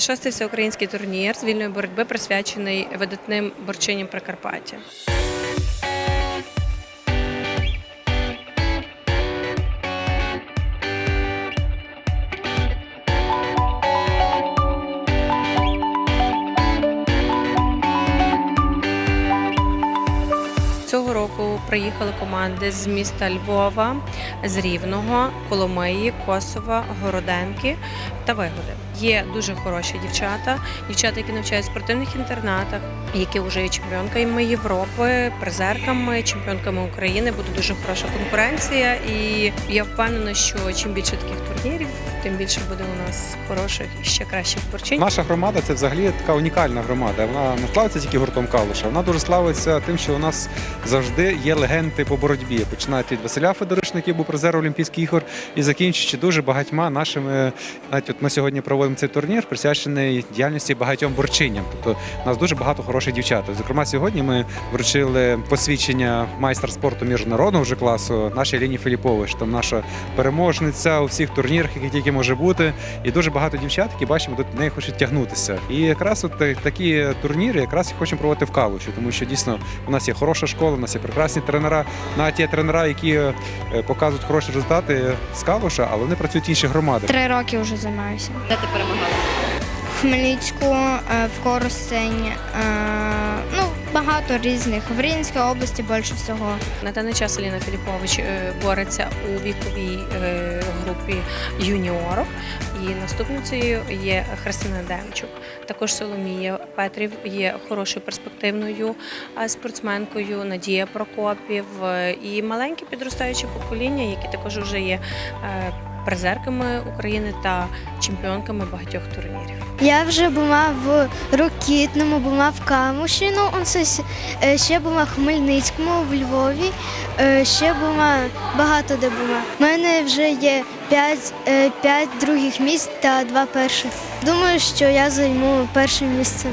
Шостий всеукраїнський турнір з вільної боротьби присвячений видатним борчиням Прикарпаття. Приїхали команди з міста Львова, з Рівного, Коломиї, Косова, Городенки та Вигоди. Є дуже хороші дівчата, дівчата, які навчають в спортивних інтернатах, які вже є чемпіонками Європи, призерками, чемпіонками України. Буде дуже хороша конкуренція, і я впевнена, що чим більше таких турнірів, тим більше буде у нас хороших і ще кращих борчинь. Наша громада це взагалі така унікальна громада. Вона не славиться тільки гуртом Калуша. Вона дуже славиться тим, що у нас завжди є легенди по боротьбі. Починають від Василя Федоришина, який був призером Олімпійських ігор, і закінчуючи дуже багатьма нашими. Навіть от ми сьогодні проводимо цей турнір, присвячений діяльності багатьом борчиням. Тобто у нас дуже багато хороших дівчат. Зокрема, сьогодні ми вручили посвідчення майстер спорту міжнародного вже класу нашій Ліні Філіпович. Там наша переможниця у всіх турнірах, які тільки може бути. І дуже багато дівчат, які бачимо, до неї хочуть тягнутися. І якраз от такі турніри якраз і хочемо проводити в Калуші, тому що дійсно у нас є хороша школа, у нас є прекрасні тренера. Навіть є тренера, які е, показують хороші результати з Калуша, але вони працюють в інші громади. Три роки вже займаюся. Де ти перемагала? В Хмельницьку, е, в Коростень, е, ну багато різних. В Рівненській області більше всього. На даний час Аліна Філіпович е, бореться у віковій е, групі юніорок. І наступницею є Христина Демчук. Також Соломія Петрів є хорошою перспективною е, спортсменкою, Надія Прокопів і маленьке підростаюче покоління, які також вже є призерками України та чемпіонками багатьох турнірів. Я вже була в Рокітному, була в Камуші, е, ще була в Хмельницькому, в Львові, е, ще була багато де була. У мене вже є п'ять, е, п'ять других місць та два перших. Думаю, що я займу перше місце.